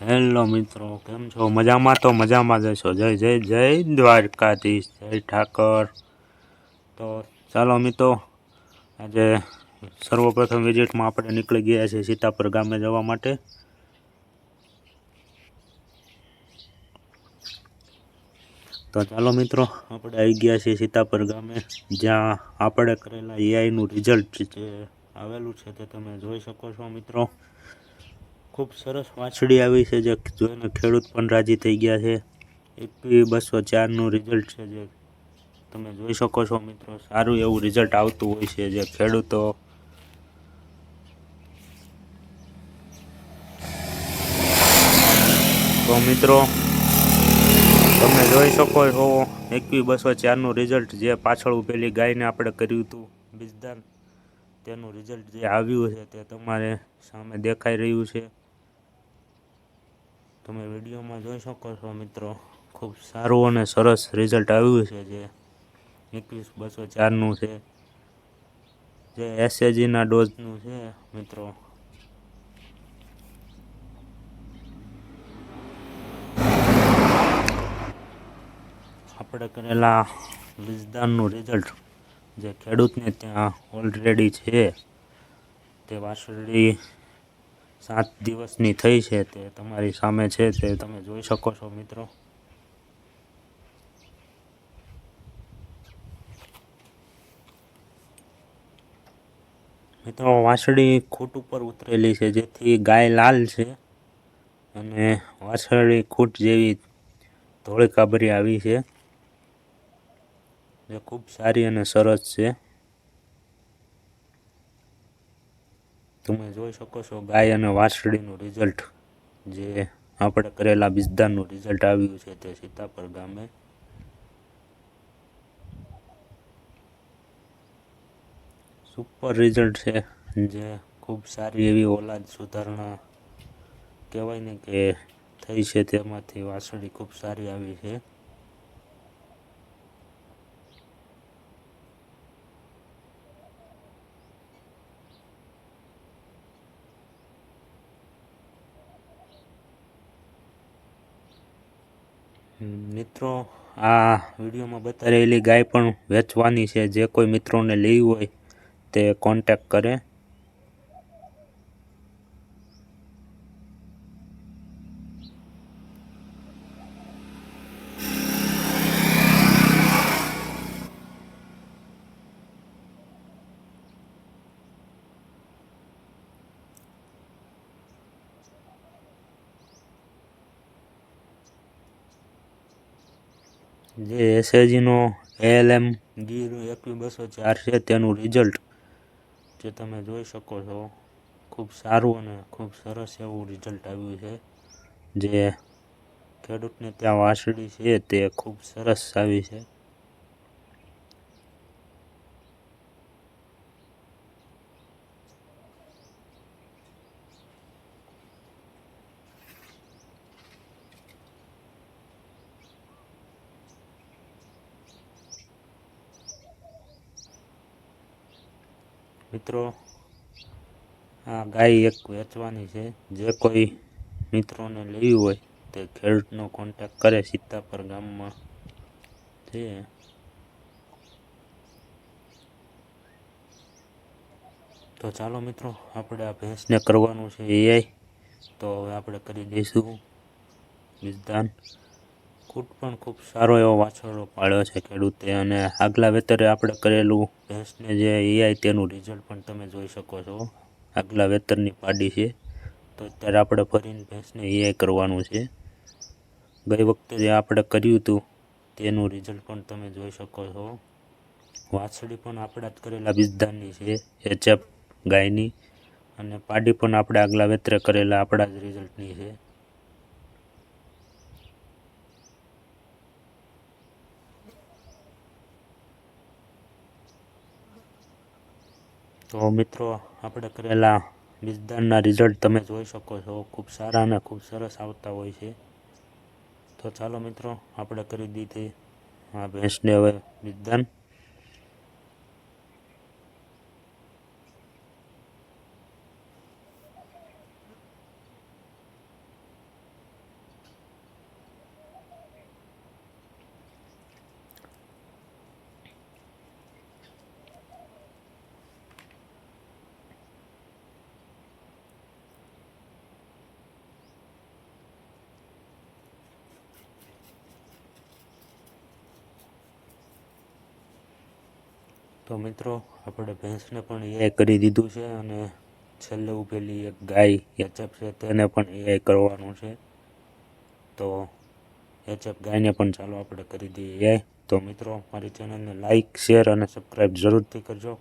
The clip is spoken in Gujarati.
હેલો મિત્રો, કેમ છો? મજામાં તો મજામાં જશો જય જય જય દ્વારકાધીશ, જય ઠાકર. તો ચાલો મિત્રો, આજે સર્વપ્રથમ વિઝિટમાં આપણે નીકળી ગયા છીએ સીતાપર ગામે જવા માટે. તો ચાલો મિત્રો, આપણે આવી ગયા છીએ સીતાપર ગામે, જ્યાં આપણે કરેલા એઆઈનું રિઝલ્ટ જે આવેલું છે તે તમે જોઈ શકો છો મિત્રો. ખૂબ સરસ વાછડી આવી છે જે જોઈને ખેડૂત પણ રાજી થઈ ગયા છે. એકવી બસો ચારનું રિઝલ્ટ છે જે તમે જોઈ શકો છો મિત્રો, સારું એવું રિઝલ્ટ આવતું હોય છે જે ખેડૂતો તો મિત્રો, તમે જોઈ શકો છો એકવી બસો ચારનું રિઝલ્ટ જે પાછળ ઉભેલી ગાયને આપણે કર્યું હતું બીજદાન. તેનું રિઝલ્ટ જે આવ્યું છે તે તમારે સામે દેખાઈ રહ્યું છે. તમે વિડીયોમાં જોઈ શકો છો મિત્રો, ખૂબ સારું અને સરસ રિઝલ્ટ આવ્યું છે જે એકવીસ બસો ચારનું છે. જે એસએજીના ડોઝનું છે મિત્રો. આપણે કરેલા વીજદાનનું રિઝલ્ટ જે ખેડૂતને ત્યાં ઓલરેડી છે, તે વાસળી સાત દિવસની થઈ છે તે તમારી સામે છે તે તમે જોઈ શકો છો, મિત્રો. મિત્રો વાછડી ખૂટ ઉપર ઉતરેલી છે, જેથી ગાય લાલ છે અને વાંસળી ખૂટ જેવી ધોળી કાબરી આવી છે, જે ખૂબ સારી અને સરસ છે. તમે જોઈ શકો છો ગાય અને વાછડીનું રિઝલ્ટ જે આપણે કરેલા બીજદાનનું રિઝલ્ટ આવ્યું છે તે સીતાપર ગામે. સુપર રિઝલ્ટ છે જે ખૂબ સારી એવી ઓલાદ સુધારણા કહેવાય ને કે થઈ છે તેમાંથી વાછડી ખૂબ સારી આવી છે. મિત્રો, આ વિડીયોમાં બતાવેલી ગાય પણ વેચવાની છે. જે કોઈ મિત્રોને લેવી હોય તે કોન્ટેક કરે. જે એસએજીનો એએલએમ ગીર એકવી બસો ચાર છે, તેનું રિઝલ્ટ જે તમે જોઈ શકો છો, ખૂબ સારું અને ખૂબ સરસ એવું રિઝલ્ટ આવ્યું છે. જે ખેડૂતને ત્યાં વાસળી છે, તે ખૂબ સરસ આવી છે. મિત્રો, આ ગાય એક વેચવાની છે. જે કોઈ મિત્રોને લેવી હોય તે ખેડૂતનો કોન્ટેક કરે સીતાપર ગામમાં. છે. તો ચાલો મિત્રો, આપણે આ ભેંસને કરવાનું છે એઆઈ તો હવે આપણે કરી દઈશું. વિજદાન કૂટ પણ ખૂબ સારો એવો વાછરડો પાડ્યો છે ખેડૂતે અને આગલા વેતરે આપણે કરેલું ભેંસને જે એઆઈ તેનું રિઝલ્ટ પણ તમે જોઈ શકો છો. આગલા વેતરની પાડી છે. તો અત્યારે આપણે ફરીને ભેંસને એઆઈ કરવાનું છે. ગઈ વખતે જે આપણે કર્યું હતું તેનું રિઝલ્ટ પણ તમે જોઈ શકો છો. વાછડી પણ આપણા જ કરેલા બીજદાનની છે. એચએફ ગાયની અને પાડી પણ આપણે આગલા વેતરે કરેલા આપણા જ રિઝલ્ટની છે. તો મિત્રો, આપણે કરેલા બીજદાનના રિઝલ્ટ તમે જોઈ શકો છો. ખૂબ સારા અને ખૂબ સરસ આવતા હોય છે. તો ચાલો મિત્રો, આપણે કરી દીધી આ ભેંસને હવે બીજદાન તો મિત્રો, આપણે ભેંસને પણ એઆઈ કરી દીધું છે અને છેલ્લે ઉભેલી એક ગાય એચએફ છે, તેને પણ એઆઈ કરવાનું છે. તો એચએફ ગાયને પણ ચાલો આપણે કરી દઈએ એઆઈ તો મિત્રો, મારી ચેનલને લાઇક શેર અને સબસ્ક્રાઈબ જરૂરથી કરજો.